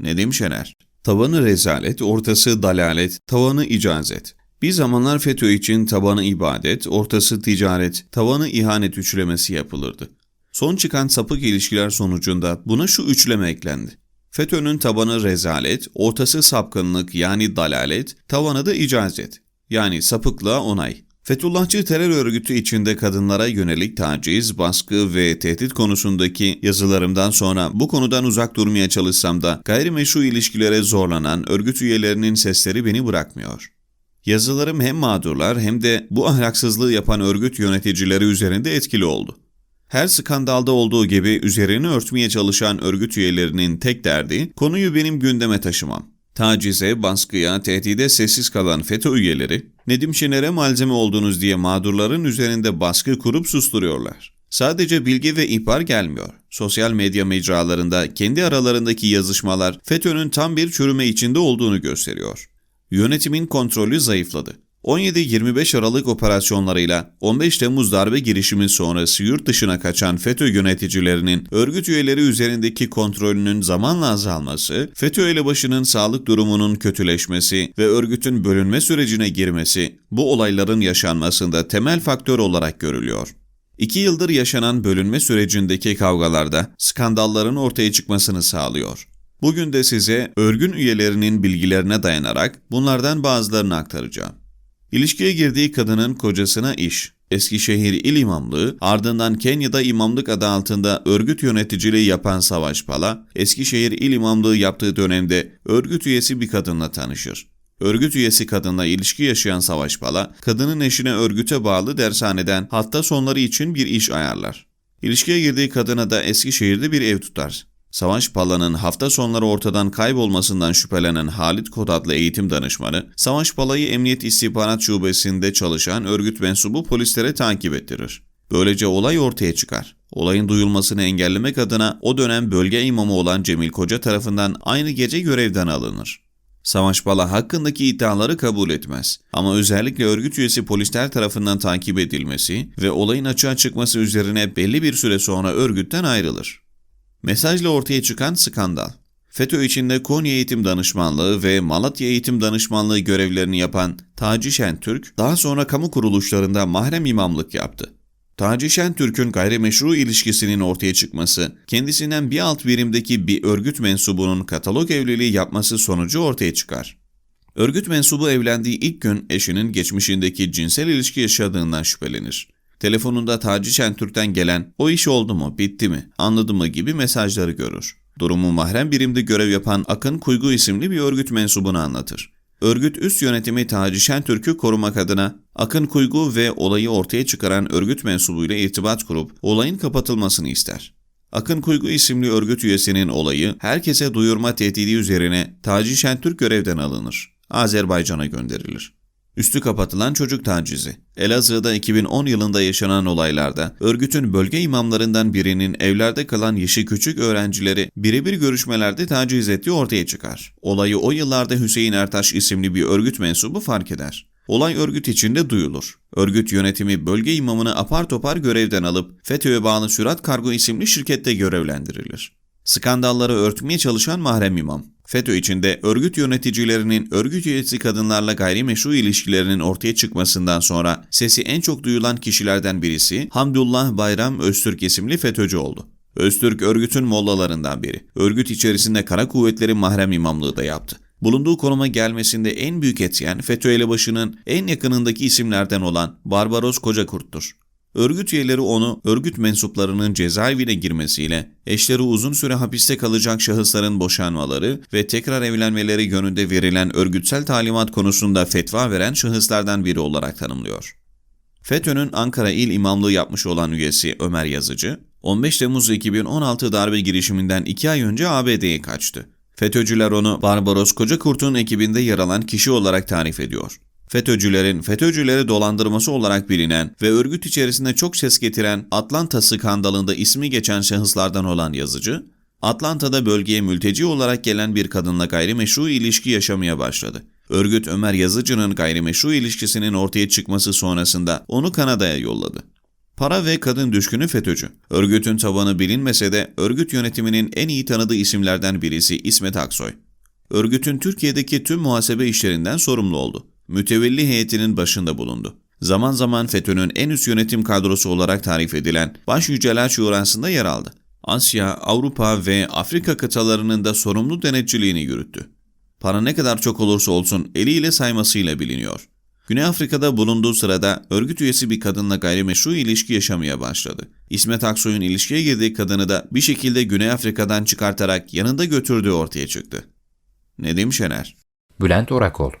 Nedim Şener Tabanı rezalet, ortası dalalet, tavanı icazet. Bir zamanlar FETÖ için tabanı ibadet, ortası ticaret, tavanı ihanet üçlemesi yapılırdı. Son çıkan sapık ilişkiler sonucunda buna şu üçleme eklendi. FETÖ'nün tabanı rezalet, ortası sapkınlık yani dalalet, tavanı da icazet yani sapıklığa onay. Fethullahçı terör örgütü içinde kadınlara yönelik taciz, baskı ve tehdit konusundaki yazılarımdan sonra bu konudan uzak durmaya çalışsam da gayrimeşru ilişkilere zorlanan örgüt üyelerinin sesleri beni bırakmıyor. Yazılarım hem mağdurlar hem de bu ahlaksızlığı yapan örgüt yöneticileri üzerinde etkili oldu. Her skandalda olduğu gibi üzerini örtmeye çalışan örgüt üyelerinin tek derdi konuyu benim gündeme taşımam. Tacize, baskıya, tehdide sessiz kalan FETÖ üyeleri, Nedim Şener'e malzeme oldunuz diye mağdurların üzerinde baskı kurup susturuyorlar. Sadece bilgi ve ihbar gelmiyor. Sosyal medya mecralarında kendi aralarındaki yazışmalar FETÖ'nün tam bir çürüme içinde olduğunu gösteriyor. Yönetimin kontrolü zayıfladı. 17-25 Aralık operasyonlarıyla 15 Temmuz darbe girişimi sonrası yurt dışına kaçan FETÖ yöneticilerinin örgüt üyeleri üzerindeki kontrolünün zamanla azalması, FETÖ elebaşının sağlık durumunun kötüleşmesi ve örgütün bölünme sürecine girmesi bu olayların yaşanmasında temel faktör olarak görülüyor. İki yıldır yaşanan bölünme sürecindeki kavgalarda skandalların ortaya çıkmasını sağlıyor. Bugün de size örgün üyelerinin bilgilerine dayanarak bunlardan bazılarını aktaracağım. İlişkiye girdiği kadının kocasına iş, Eskişehir İl İmamlığı, ardından Kenya'da imamlık adı altında örgüt yöneticiliği yapan Savaş Pala, Eskişehir İl İmamlığı yaptığı dönemde örgüt üyesi bir kadınla tanışır. Örgüt üyesi kadınla ilişki yaşayan Savaş Pala, kadının eşine örgüte bağlı dershaneden hatta sonları için bir iş ayarlar. İlişkiye girdiği kadına da Eskişehir'de bir ev tutar. Savaş Pala'nın hafta sonları ortadan kaybolmasından şüphelenen Halit Kod adlı eğitim danışmanı, Savaş Pala'yı Emniyet İstihbarat Şubesi'nde çalışan örgüt mensubu polislere takip ettirir. Böylece olay ortaya çıkar. Olayın duyulmasını engellemek adına o dönem bölge imamı olan Cemil Koca tarafından aynı gece görevden alınır. Savaş Pala hakkındaki iddiaları kabul etmez. Ama özellikle örgüt üyesi polisler tarafından takip edilmesi ve olayın açığa çıkması üzerine belli bir süre sonra örgütten ayrılır. Mesajla ortaya çıkan skandal. FETÖ içinde Konya Eğitim Danışmanlığı ve Malatya Eğitim Danışmanlığı görevlerini yapan Taci Şentürk, daha sonra kamu kuruluşlarında mahrem imamlık yaptı. Taci Şentürk'ün gayrimeşru ilişkisinin ortaya çıkması, kendisinden bir alt birimdeki bir örgüt mensubunun katalog evliliği yapması sonucu ortaya çıkar. Örgüt mensubu evlendiği ilk gün eşinin geçmişindeki cinsel ilişki yaşadığından şüphelenir. Telefonunda Taci Şentürk'ten gelen o iş oldu mu, bitti mi, anladı mı gibi mesajları görür. Durumu mahrem birimde görev yapan Akın Kuygu isimli bir örgüt mensubunu anlatır. Örgüt üst yönetimi Taci Şentürk'ü korumak adına Akın Kuygu ve olayı ortaya çıkaran örgüt mensubuyla irtibat kurup olayın kapatılmasını ister. Akın Kuygu isimli örgüt üyesinin olayı herkese duyurma tehdidi üzerine Taci Şentürk görevden alınır. Azerbaycan'a gönderilir. Üstü kapatılan çocuk tacizi. Elazığ'da 2010 yılında yaşanan olaylarda örgütün bölge imamlarından birinin evlerde kalan yaşı küçük öğrencileri birebir görüşmelerde taciz ettiği ortaya çıkar. Olayı o yıllarda Hüseyin Ertaş isimli bir örgüt mensubu fark eder. Olay örgüt içinde duyulur. Örgüt yönetimi bölge imamını apar topar görevden alıp FETÖ'ye bağlı Sürat Kargo isimli şirkette görevlendirilir. Skandalları örtmeye çalışan mahrem imam. FETÖ içinde örgüt yöneticilerinin örgüt üyesi kadınlarla gayrimeşru ilişkilerinin ortaya çıkmasından sonra sesi en çok duyulan kişilerden birisi Hamdullah Bayram Öztürk isimli FETÖ'cü oldu. Öztürk örgütün mollalarından biri. Örgüt içerisinde kara kuvvetlerin mahrem imamlığı da yaptı. Bulunduğu konuma gelmesinde en büyük etken FETÖ elebaşının en yakınındaki isimlerden olan Barbaros Kocakurt'tur. Örgüt üyeleri onu örgüt mensuplarının cezaevine girmesiyle eşleri uzun süre hapiste kalacak şahısların boşanmaları ve tekrar evlenmeleri yönünde verilen örgütsel talimat konusunda fetva veren şahıslardan biri olarak tanımlıyor. FETÖ'nün Ankara İl İmamlığı yapmış olan üyesi Ömer Yazıcı, 15 Temmuz 2016 darbe girişiminden 2 ay önce ABD'ye kaçtı. FETÖ'cüler onu Barbaros Kocakurt'un ekibinde yer alan kişi olarak tarif ediyor. FETÖ'cülerin FETÖ'cüleri dolandırması olarak bilinen ve örgüt içerisinde çok ses getiren Atlanta skandalında ismi geçen şahıslardan olan yazıcı, Atlanta'da bölgeye mülteci olarak gelen bir kadınla gayrimeşru ilişki yaşamaya başladı. Örgüt Ömer Yazıcı'nın gayrimeşru ilişkisinin ortaya çıkması sonrasında onu Kanada'ya yolladı. Para ve kadın düşkünü FETÖ'cü. Örgütün tabanı bilinmese de örgüt yönetiminin en iyi tanıdığı isimlerden birisi İsmet Aksoy. Örgütün Türkiye'deki tüm muhasebe işlerinden sorumlu oldu. Mütevelli heyetinin başında bulundu. Zaman zaman FETÖ'nün en üst yönetim kadrosu olarak tarif edilen Baş Yüceler Şurası'nda yer aldı. Asya, Avrupa ve Afrika kıtalarının da sorumlu denetçiliğini yürüttü. Para ne kadar çok olursa olsun eliyle saymasıyla biliniyor. Güney Afrika'da bulunduğu sırada örgüt üyesi bir kadınla gayrimeşru ilişki yaşamaya başladı. İsmet Aksoy'un ilişkiye girdiği kadını da bir şekilde Güney Afrika'dan çıkartarak yanında götürdüğü ortaya çıktı. Nedim Şener Bülent Orakol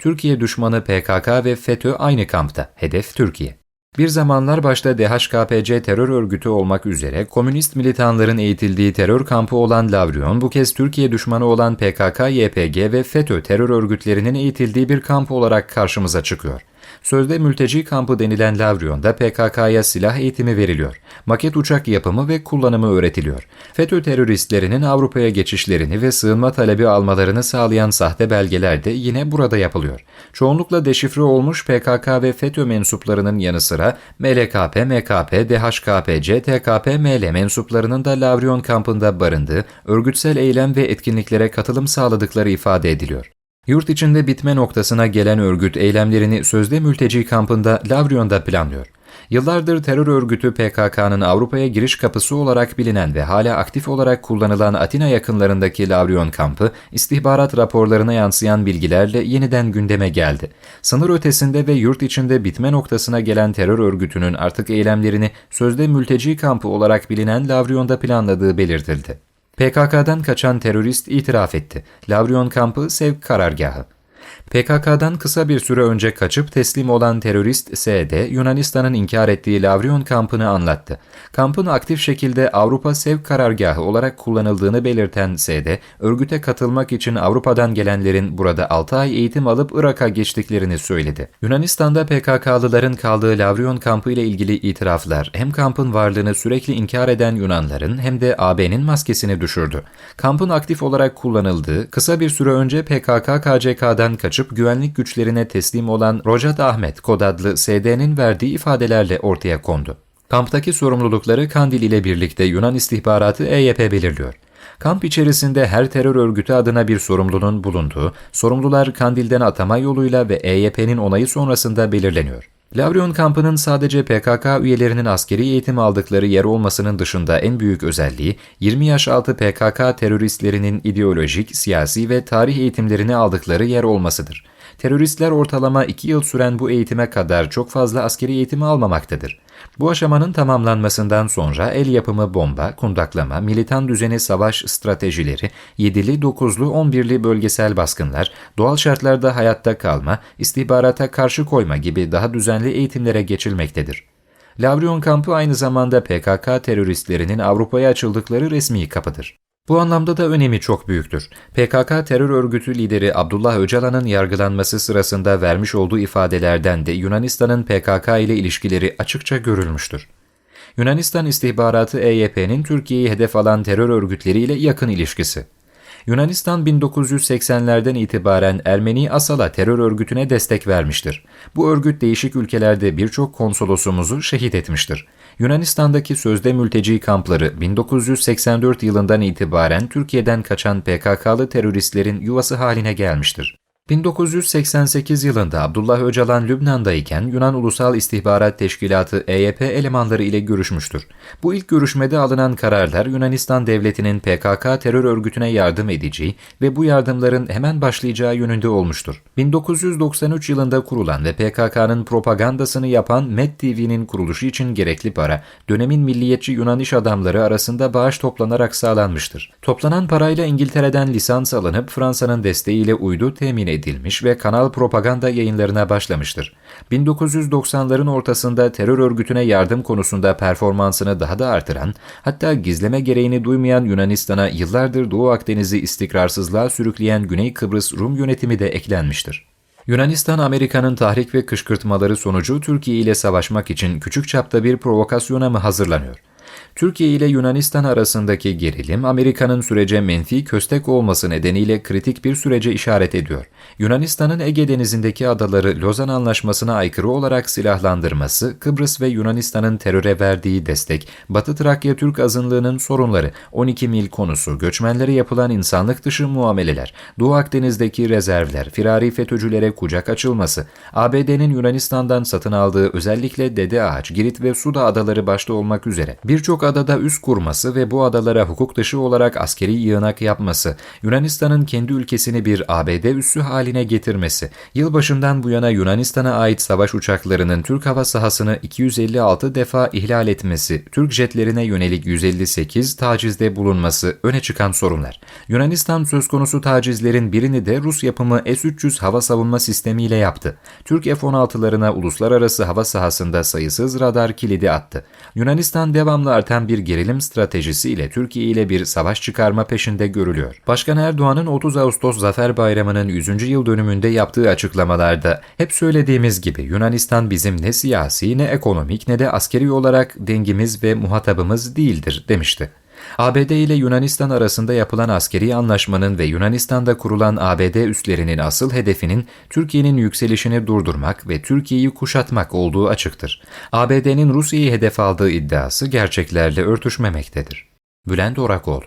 Türkiye düşmanı PKK ve FETÖ aynı kampta. Hedef Türkiye. Bir zamanlar başta DHKPC terör örgütü olmak üzere komünist militanların eğitildiği terör kampı olan Lavrion bu kez Türkiye düşmanı olan PKK, YPG ve FETÖ terör örgütlerinin eğitildiği bir kamp olarak karşımıza çıkıyor. Sözde mülteci kampı denilen Lavrion'da PKK'ya silah eğitimi veriliyor. Maket uçak yapımı ve kullanımı öğretiliyor. FETÖ teröristlerinin Avrupa'ya geçişlerini ve sığınma talebi almalarını sağlayan sahte belgeler de yine burada yapılıyor. Çoğunlukla deşifre olmuş PKK ve FETÖ mensuplarının yanı sıra MLKP, MKP, DHKPC, TKP-ML mensuplarının da Lavrion kampında barındığı, örgütsel eylem ve etkinliklere katılım sağladıkları ifade ediliyor. Yurt içinde bitme noktasına gelen örgüt eylemlerini sözde mülteci kampında Lavrion'da planlıyor. Yıllardır terör örgütü PKK'nın Avrupa'ya giriş kapısı olarak bilinen ve hala aktif olarak kullanılan Atina yakınlarındaki Lavrion kampı, istihbarat raporlarına yansıyan bilgilerle yeniden gündeme geldi. Sınır ötesinde ve yurt içinde bitme noktasına gelen terör örgütünün artık eylemlerini sözde mülteci kampı olarak bilinen Lavrion'da planladığı belirtildi. PKK'dan kaçan terörist itiraf etti. Lavrion kampı sevk karargahı. PKK'dan kısa bir süre önce kaçıp teslim olan terörist S.D. Yunanistan'ın inkar ettiği Lavrion kampını anlattı. Kampın aktif şekilde Avrupa sevk karargahı olarak kullanıldığını belirten S.D. örgüte katılmak için Avrupa'dan gelenlerin burada 6 ay eğitim alıp Irak'a geçtiklerini söyledi. Yunanistan'da PKK'lıların kaldığı Lavrion kampı ile ilgili itiraflar hem kampın varlığını sürekli inkar eden Yunanların hem de AB'nin maskesini düşürdü. Kampın aktif olarak kullanıldığı, kısa bir süre önce PKK-KCK'dan kaçıp güvenlik güçlerine teslim olan Rojat Ahmet kod adlı SD'nin verdiği ifadelerle ortaya kondu. Kamptaki sorumlulukları Kandil ile birlikte Yunan istihbaratı EYP belirliyor. Kamp içerisinde her terör örgütü adına bir sorumlunun bulunduğu, sorumlular Kandil'den atama yoluyla ve EYP'nin onayı sonrasında belirleniyor. Lavrion kampının sadece PKK üyelerinin askeri eğitim aldıkları yer olmasının dışında en büyük özelliği 20 yaş altı PKK teröristlerinin ideolojik, siyasi ve tarih eğitimlerini aldıkları yer olmasıdır. Teröristler ortalama 2 yıl süren bu eğitime kadar çok fazla askeri eğitimi almamaktadır. Bu aşamanın tamamlanmasından sonra el yapımı bomba, kundaklama, militan düzeni savaş stratejileri, 7'li, 9'lu, 11'li bölgesel baskınlar, doğal şartlarda hayatta kalma, istihbarata karşı koyma gibi daha düzenli eğitimlere geçilmektedir. Lavrion kampı aynı zamanda PKK teröristlerinin Avrupa'ya açıldıkları resmi kapıdır. Bu anlamda da önemi çok büyüktür. PKK terör örgütü lideri Abdullah Öcalan'ın yargılanması sırasında vermiş olduğu ifadelerden de Yunanistan'ın PKK ile ilişkileri açıkça görülmüştür. Yunanistan istihbaratı EYP'nin Türkiye'yi hedef alan terör örgütleriyle yakın ilişkisi. Yunanistan 1980'lerden itibaren Ermeni Asala terör örgütüne destek vermiştir. Bu örgüt değişik ülkelerde birçok konsolosumuzu şehit etmiştir. Yunanistan'daki sözde mülteci kampları 1984 yılından itibaren Türkiye'den kaçan PKK'lı teröristlerin yuvası haline gelmiştir. 1988 yılında Abdullah Öcalan Lübnan'dayken Yunan Ulusal İstihbarat Teşkilatı EYP elemanları ile görüşmüştür. Bu ilk görüşmede alınan kararlar Yunanistan devletinin PKK terör örgütüne yardım edeceği ve bu yardımların hemen başlayacağı yönünde olmuştur. 1993 yılında kurulan ve PKK'nın propagandasını yapan Med TV'nin kuruluşu için gerekli para, dönemin milliyetçi Yunan iş adamları arasında bağış toplanarak sağlanmıştır. Toplanan parayla İngiltere'den lisans alınıp Fransa'nın desteğiyle uydu temin edilmiştir edilmiş ve kanal propaganda yayınlarına başlamıştır. 1990'ların ortasında terör örgütüne yardım konusunda performansını daha da artıran, hatta gizleme gereğini duymayan Yunanistan'a yıllardır Doğu Akdeniz'i istikrarsızlığa sürükleyen Güney Kıbrıs Rum yönetimi de eklenmiştir. Yunanistan, Amerika'nın tahrik ve kışkırtmaları sonucu Türkiye ile savaşmak için küçük çapta bir provokasyona mı hazırlanıyor? Türkiye ile Yunanistan arasındaki gerilim Amerika'nın sürece menfi köstek olması nedeniyle kritik bir sürece işaret ediyor. Yunanistan'ın Ege Denizi'ndeki adaları Lozan Anlaşması'na aykırı olarak silahlandırması, Kıbrıs ve Yunanistan'ın teröre verdiği destek, Batı Trakya Türk azınlığının sorunları, 12 mil konusu, göçmenlere yapılan insanlık dışı muameleler, Doğu Akdeniz'deki rezervler, firari FETÖ'cülere kucak açılması, ABD'nin Yunanistan'dan satın aldığı özellikle Dede Ağaç, Girit ve Suda adaları başta olmak üzere birçok adada üs kurması ve bu adalara hukuk dışı olarak askeri yığınak yapması, Yunanistan'ın kendi ülkesini bir ABD üssü haline getirmesi, yılbaşından bu yana Yunanistan'a ait savaş uçaklarının Türk hava sahasını 256 defa ihlal etmesi, Türk jetlerine yönelik 158 tacizde bulunması öne çıkan sorunlar. Yunanistan söz konusu tacizlerin birini de Rus yapımı S-300 hava savunma sistemiyle yaptı. Türk F-16'larına uluslararası hava sahasında sayısız radar kilidi attı. Yunanistan devamlı artan bir gerilim stratejisi ile Türkiye ile bir savaş çıkarma peşinde görülüyor. Başkan Erdoğan'ın 30 Ağustos Zafer Bayramı'nın 100. yıl dönümünde yaptığı açıklamalarda hep söylediğimiz gibi Yunanistan bizim ne siyasi ne ekonomik ne de askeri olarak dengimiz ve muhatabımız değildir demişti. ABD ile Yunanistan arasında yapılan askeri anlaşmanın ve Yunanistan'da kurulan ABD üslerinin asıl hedefinin Türkiye'nin yükselişini durdurmak ve Türkiye'yi kuşatmak olduğu açıktır. ABD'nin Rusya'yı hedef aldığı iddiası gerçeklerle örtüşmemektedir. Bülent Orakol